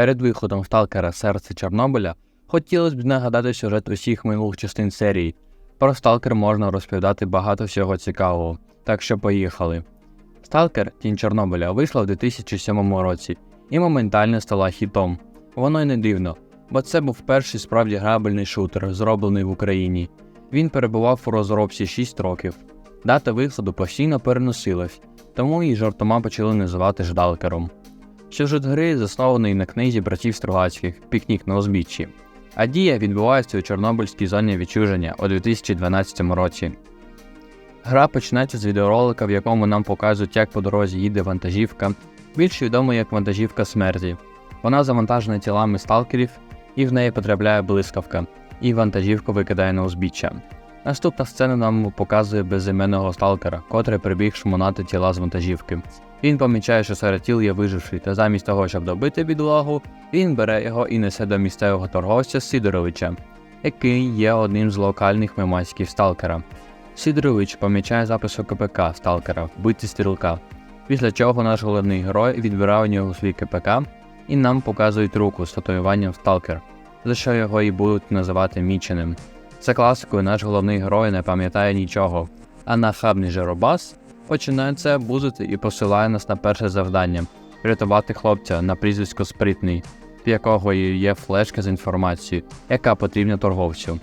Перед виходом сталкера Серце Чорнобиля хотілося б нагадати сюжет усіх минулих частин серії. Про сталкер можна розповідати багато всього цікавого, так що поїхали. Сталкер Тінь Чорнобиля вийшла в 2007 році і моментально стала хітом. Воно й не дивно, бо це був перший справді грабельний шутер, зроблений в Україні. Він перебував у розробці 6 років. Дата виходу постійно переносилась, тому її жартома почали називати ждалкером. Сюжет гри заснований на книзі братів Стругацьких Пікнік на узбіччі, а дія відбувається у Чорнобильській зоні відчуження у 2012 році. Гра починається з відеоролика, в якому нам показують, як по дорозі їде вантажівка, більш відома як вантажівка смерті. Вона завантажена тілами сталкерів, і в неї потрапляє блискавка, і вантажівку викидає на узбіччя. Наступна сцена нам показує безіменного сталкера, котрий прибіг шмонати тіла з вантажівки. Він помічає, що серед тіл є виживший, та замість того, щоб добити бідолагу, він бере його і несе до місцевого торговця Сидоровича, який є одним з локальних мематських сталкера. Сидорович помічає запис у КПК сталкера вбити стрілка, після чого наш головний герой відбирає у нього свій КПК і нам показують руку з татуюванням сталкер, за що його і будуть називати міченим. За класикою наш головний герой не пам'ятає нічого, а нахабний Жеробас починає це абузити і посилає нас на перше завдання врятувати хлопця на прізвисько Спритний, в якого є флешка з інформацією, яка потрібна торговцю.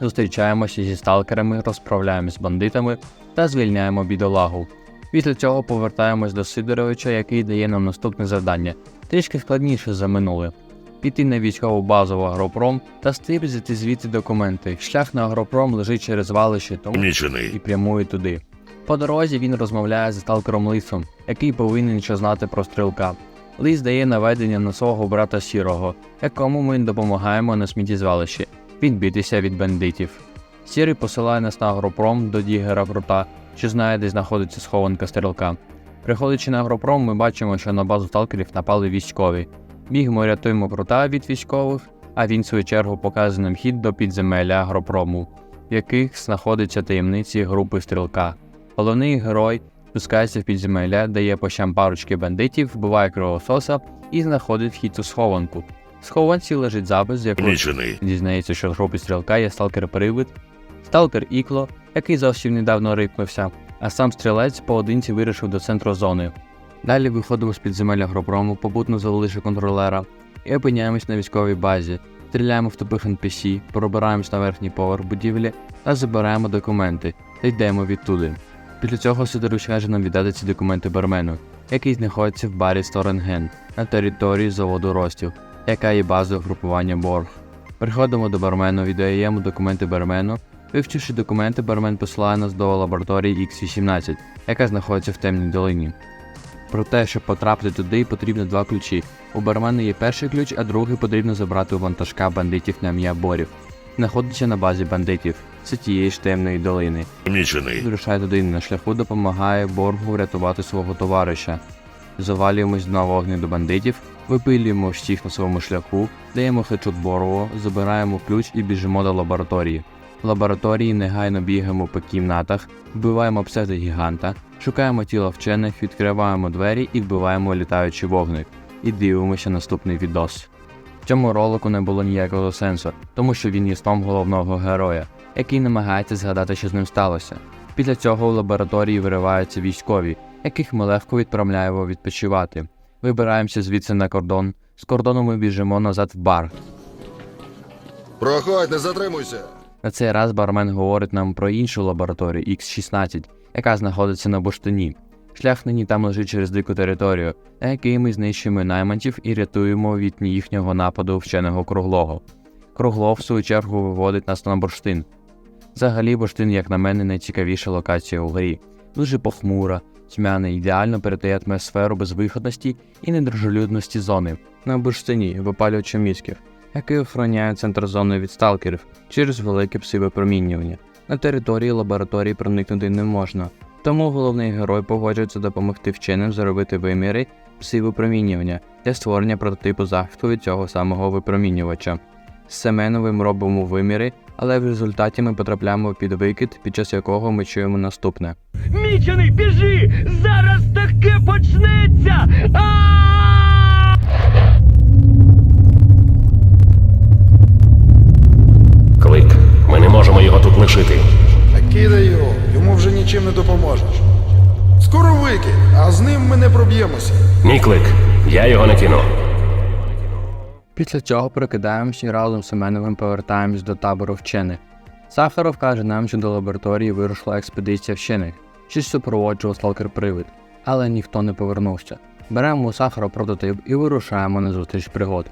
Зустрічаємося зі сталкерами, розправляємось з бандитами та звільняємо бідолагу. Після цього повертаємось до Сидоровича, який дає нам наступне завдання, трішки складніше за минуле. Піти на військову базу в Агропром та стрібзити звідти документи. Шлях на Агропром лежить через валище, тому і прямує туди. По дорозі він розмовляє зі сталкером Лисом, який повинен що знати про стрілка. Лис дає наведення на свого брата Сірого, якому ми допомагаємо на сміттєзвалищі відбитися від бандитів. Сірий посилає нас на агропром до Дігера Крута, що знає, де знаходиться схованка стрілка. Приходячи на агропром, ми бачимо, що на базу сталкерів напали військові. Бігмо рятуємо крута від військових, а він, в свою чергу, показує нам хід до підземелля агропрому, в яких знаходяться таємниці групи стрілка. Головний герой спускається в підземелля, дає по щам парочки бандитів, вбиває кровососа і знаходить вхід у схованку. В схованці лежить запис, з якого дізнається, що в групі стрілка є сталкер-привид, сталкер Ікло, який зовсім недавно рипнувся, а сам стрілець поодинці вирішив до центру зони. Далі виходимо з підземелля гроброму, попутно залишивши контролера, і опиняємось на військовій базі, стріляємо в тупих NPC, пробираємось на верхній поверх будівлі та забираємо документи та йдемо відтуди. Після цього Сидоруч каже нам віддати ці документи бармену, який знаходиться в барі Сторенген на території заводу Ростів, яка є базою групування Борг. Приходимо до бармену, віддаємо документи бармену. Вивчивши документи, бармен посилає нас до лабораторії X18, яка знаходиться в темній долині. Про те, щоб потрапити туди, потрібно два ключі. У бармена є перший ключ, а другий потрібно забрати у вантажка бандитів на ім'я Борів. Знаходиться на базі бандитів, це тієї ж темної долини. Помічений. Вирушає туди на шляху, допомагає Боргу врятувати свого товариша. Завалюємось на вогни до бандитів, випилюємо всіх на своєму шляху, даємо хедшот Боргу, забираємо ключ і біжимо до лабораторії. В лабораторії негайно бігаємо по кімнатах, вбиваємо псевдогіганта, шукаємо тіло вчених, відкриваємо двері і вбиваємо літаючий вогник. І дивимося наступний відос. В цьому ролику не було ніякого сенсу, тому що він є сном головного героя, який намагається згадати, що з ним сталося. Після цього у лабораторії вириваються військові, яких ми легко відправляємо відпочивати. Вибираємося звідси на кордон. З кордону ми біжимо назад в бар. Проходь, не затримуйся. На цей раз бармен говорить нам про іншу лабораторію X16, яка знаходиться на Буштині. Шлях нині там лежить через дику територію, на якій ми знищуємо найманців і рятуємо від їхнього нападу вченого круглого. Круглов, в свою чергу, виводить нас на бурштин. Взагалі, бурштин, як на мене, найцікавіша локація у грі. Дуже похмура, тьмяна, ідеально передає атмосферу безвиходності і недружелюдності зони. На бурштині випалювача мізків, який охороняє центр зони від сталкерів через велике псивипромінювання. На території лабораторії проникнути не можна, тому головний герой погоджується допомогти вченим заробити виміри псивипромінювання для створення прототипу захисту від цього самого випромінювача. З Семеновим робимо виміри, але в результаті ми потрапляємо під викид, під час якого ми чуємо наступне. Мічений, біжи! Зараз таке почнеться! А! а з проб'ємося. Мій клик. Я його не кину. Після цього прокидаємось і разом з Семеновим повертаємось до табору вчених. Сахаров каже нам, що до лабораторії вирушила експедиція вчених, щось супроводжував сталкер-привид, але ніхто не повернувся. Беремо у Сахара прототип і вирушаємо на зустріч пригод.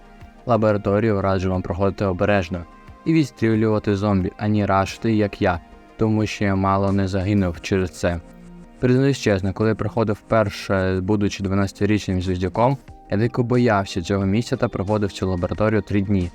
Лабораторію раджу вам проходити обережно і відстрілювати зомбі, ані рашити, як я, тому що я мало не загинув через це. Признаюсь чесно, коли приходив вперше, будучи 12-річним звіздяком, я дико боявся цього місця та проводив цю лабораторію три дні.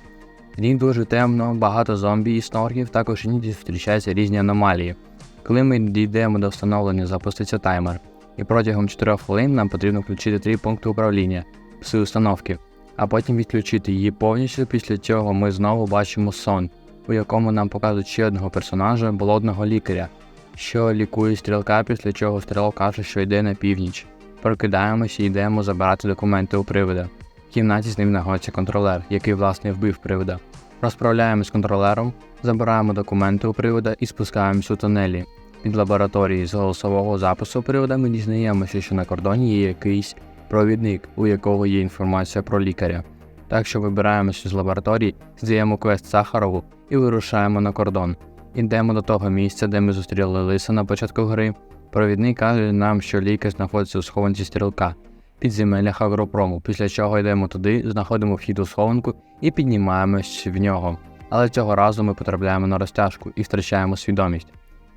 В ній дуже темно, багато зомбі і снорків, також іноді зустрічаються різні аномалії. Коли ми дійдемо до встановлення, запуститься таймер, і протягом 4 хвилин нам потрібно включити три пункти управління пси установки, а потім відключити її повністю. Після цього ми знову бачимо сон, у якому нам показують ще одного персонажа болотного лікаря, що лікує стрілка, після чого стрілок каже, що йде на північ. Прокидаємося і йдемо забирати документи у привида. В кімнаті з ним знаходиться контролер, який власне вбив привида. Розправляємось з контролером, забираємо документи у привода і спускаємось у тунелі. Від лабораторії з голосового запису привода ми дізнаємося, що на кордоні є якийсь провідник, у якого є інформація про лікаря. Так що вибираємося з лабораторії, здаємо квест Сахарову і вирушаємо на кордон. Ідемо до того місця, де ми зустріли лиса на початку гри. Провідник каже нам, що лікар знаходиться у схованці стрілка під підземеллях агропрому, після чого йдемо туди, знаходимо вхід у схованку і піднімаємось в нього. Але цього разу ми потрапляємо на розтяжку і втрачаємо свідомість.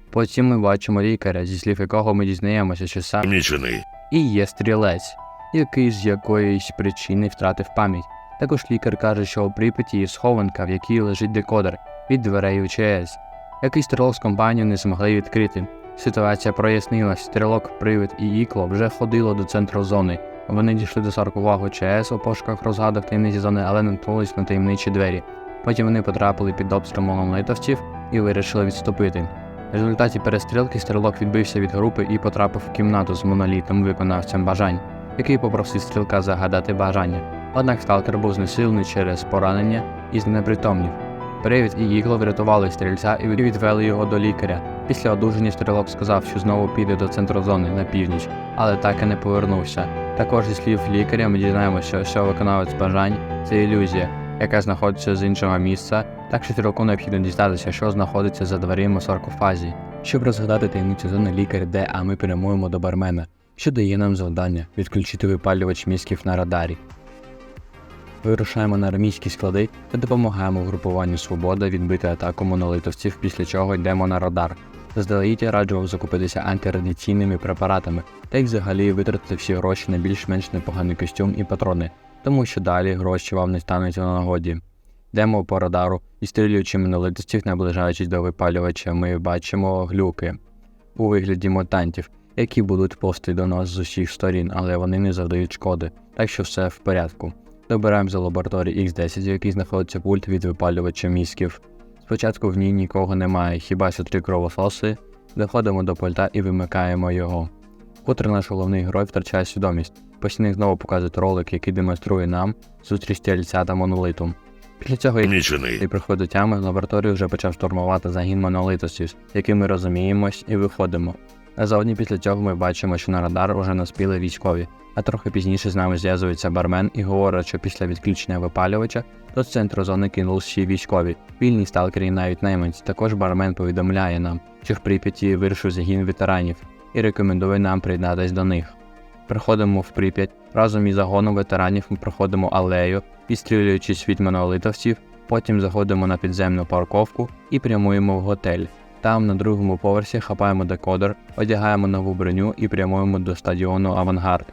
Потім ми бачимо лікаря, зі слів якого ми дізнаємося, що сам Помічений. і є стрілець, який з якоїсь причини втратив пам'ять. Також лікар каже, що у Прип'яті є схованка, в якій лежить декодер від дверей у ЧС, який стрілок з компанією не змогли відкрити. Ситуація прояснилась, стрілок, привид і ікло вже ходило до центру зони. Вони дійшли до саркувагу ЧС у пошуках розгадок таємниці зони, але наткнулись на таємничі двері. Потім вони потрапили під обстріл монолитовців і вирішили відступити. В результаті перестрілки стрілок відбився від групи і потрапив в кімнату з монолітом виконавцем бажань, який попросив стрілка загадати бажання. Однак сталкер був знесилений через поранення і знепритомнів. Привід і Ігло врятували стрільця і відвели його до лікаря. Після одужання стрілок сказав, що знову піде до центру зони на північ, але так і не повернувся. Також зі слів лікаря ми дізнаємося, що виконавець бажань це ілюзія, яка знаходиться з іншого місця, так що стрілку необхідно дізнатися, що знаходиться за дверима саркофазі. Щоб розгадати таємницю зони лікар йде, а ми прямуємо до бармена, що дає нам завдання відключити випалювач мізків на радарі. Вирушаємо на армійські склади та допомагаємо групуванню Свобода відбити атаку монолитовців, після чого йдемо на радар. Заздалегідь я раджував закупитися антирадіаційними препаратами та й взагалі витратити всі гроші на більш-менш непоганий костюм і патрони, тому що далі гроші вам не стануть на нагоді. Йдемо по радару і стрілюючи монолитовців, наближаючись до випалювача, ми бачимо глюки у вигляді мутантів, які будуть повсти до нас з усіх сторін, але вони не завдають шкоди, так що все в порядку. Добираємо за лабораторії X10, в якій знаходиться пульт від випалювача мізків. Спочатку в ній нікого немає, хіба що три кровососи. Доходимо до пульта і вимикаємо його. Котре наш головний герой втрачає свідомість. Постійно знову показують ролик, який демонструє нам зустріч стрільця та монолитом. Після цього і приходить тями, лабораторію вже почав штурмувати загін монолитосів, яким ми розуміємось і виходимо. Назовні після цього ми бачимо, що на радар уже наспіли військові, а трохи пізніше з нами зв'язується бармен і говорить, що після відключення випалювача до центру зони кинулись ще військові, вільні сталкери і навіть найманці. Також бармен повідомляє нам, що в Прип'яті вирішив загін ветеранів і рекомендує нам приєднатись до них. Приходимо в Прип'ять, разом із загоном ветеранів ми проходимо алею, відстрілюючись від монолитовців, потім заходимо на підземну парковку і прямуємо в готель. Там на другому поверсі хапаємо декодер, одягаємо нову броню і прямуємо до стадіону Авангард,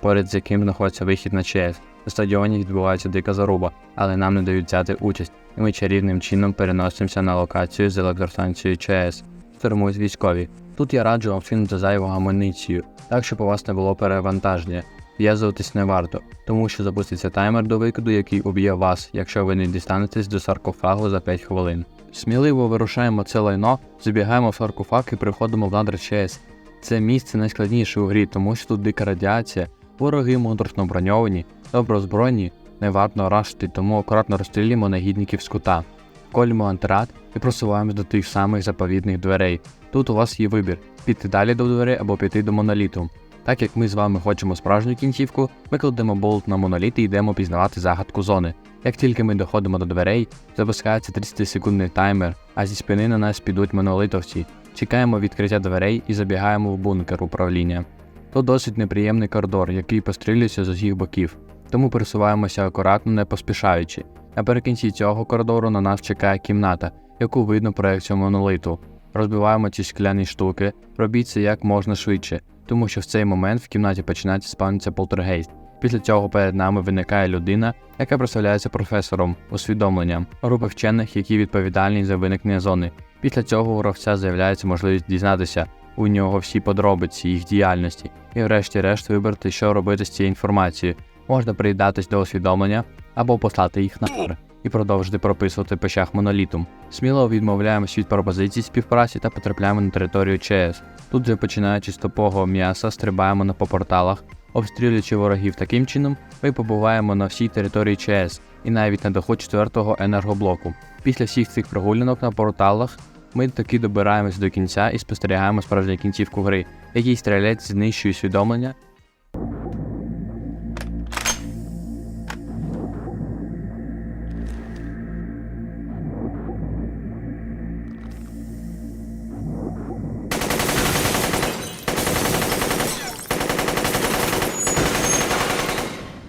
поряд з яким знаходиться вихід на ЧС. На стадіоні відбувається дика заруба, але нам не дають взяти участь, і ми чарівним чином переносимося на локацію з електростанцією ЧС. Штурмують військові. Тут я раджу вам вкинути зайву амуніцію, так щоб у вас не було перевантаження. В'язуватись не варто, тому що запуститься таймер до викиду, який уб'є вас, якщо ви не дістанетесь до саркофагу за 5 хвилин. Сміливо вирушаємо це лайно, забігаємо в саркофаг і приходимо в надр ЧС. Це місце найскладніше у грі, тому що тут дика радіація, вороги моторошно броньовані, добре озброєні, не варто рашити, тому акуратно розстрілюємо негідників з кута. Колємо антирад і просуваємось до тих самих заповідних дверей. Тут у вас є вибір: піти далі до дверей або піти до моноліту. Так як ми з вами хочемо справжню кінцівку, ми кладемо болт на моноліт і йдемо пізнавати загадку зони. Як тільки ми доходимо до дверей, запускається 30-секундний таймер, а зі спини на нас підуть монолитовці. Чекаємо відкриття дверей і забігаємо в бункер управління. Тут досить неприємний коридор, який пострілюється з усіх боків, тому пересуваємося акуратно, не поспішаючи. Наприкінці цього коридору на нас чекає кімната, яку видно проекцію монолиту. Розбиваємо ці скляні штуки, робіть це як можна швидше, тому що в цей момент в кімнаті починається спавнитися полтергейст. Після цього перед нами виникає людина, яка представляється професором усвідомленням групи вчених, які відповідальні за виникнення зони. Після цього у гравця з'являється можливість дізнатися у нього всі подробиці їх діяльності, і врешті-решт вибрати, що робити з цією інформацією. Можна приєднатись до усвідомлення або послати їх нахер і продовжити прописувати по щах монолітум. Сміло відмовляємось від пропозицій співпраці та потрапляємо на територію ЧС. Тут же починаючи з тупого м'яса, стрибаємо на по порталах, обстрілюючи ворогів таким чином, ми побуваємо на всій території ЧС і навіть на доход четвертого енергоблоку. Після всіх цих прогулянок на порталах ми таки добираємось до кінця і спостерігаємо справжню кінцівку гри, який стрілець знищує усвідомлення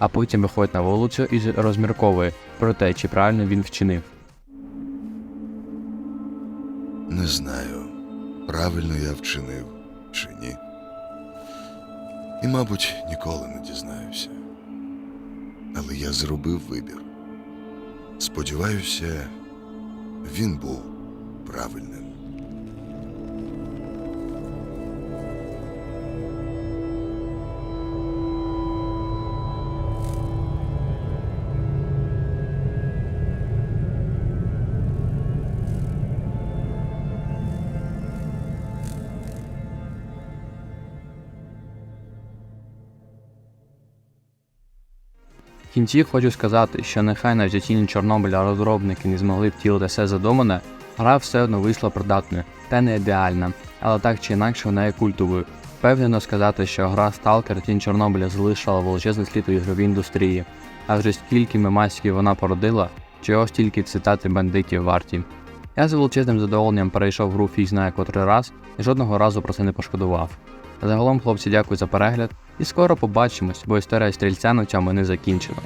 а потім виходить на вулицю і розмірковує про те, чи правильно він вчинив. Не знаю, правильно я вчинив чи ні. І, мабуть, ніколи не дізнаюся. Але я зробив вибір. Сподіваюся, він був правильним. В кінці хочу сказати, що нехай на тіні Чорнобиля розробники не змогли втілити все задумане, гра все одно вийшла придатною та не ідеальна, але так чи інакше вона є культовою. Впевнено сказати, що гра Stalker Тінь Чорнобиля залишила величезний слід у ігровій індустрії, а вже скільки мемасів вона породила, чого стільки цитати бандитів варті. Я з величезним задоволенням перейшов гру фіг знає котрий раз і жодного разу про це не пошкодував. Загалом, хлопці, дякую за перегляд і скоро побачимось, бо історія стрільця на цьому не закінчена.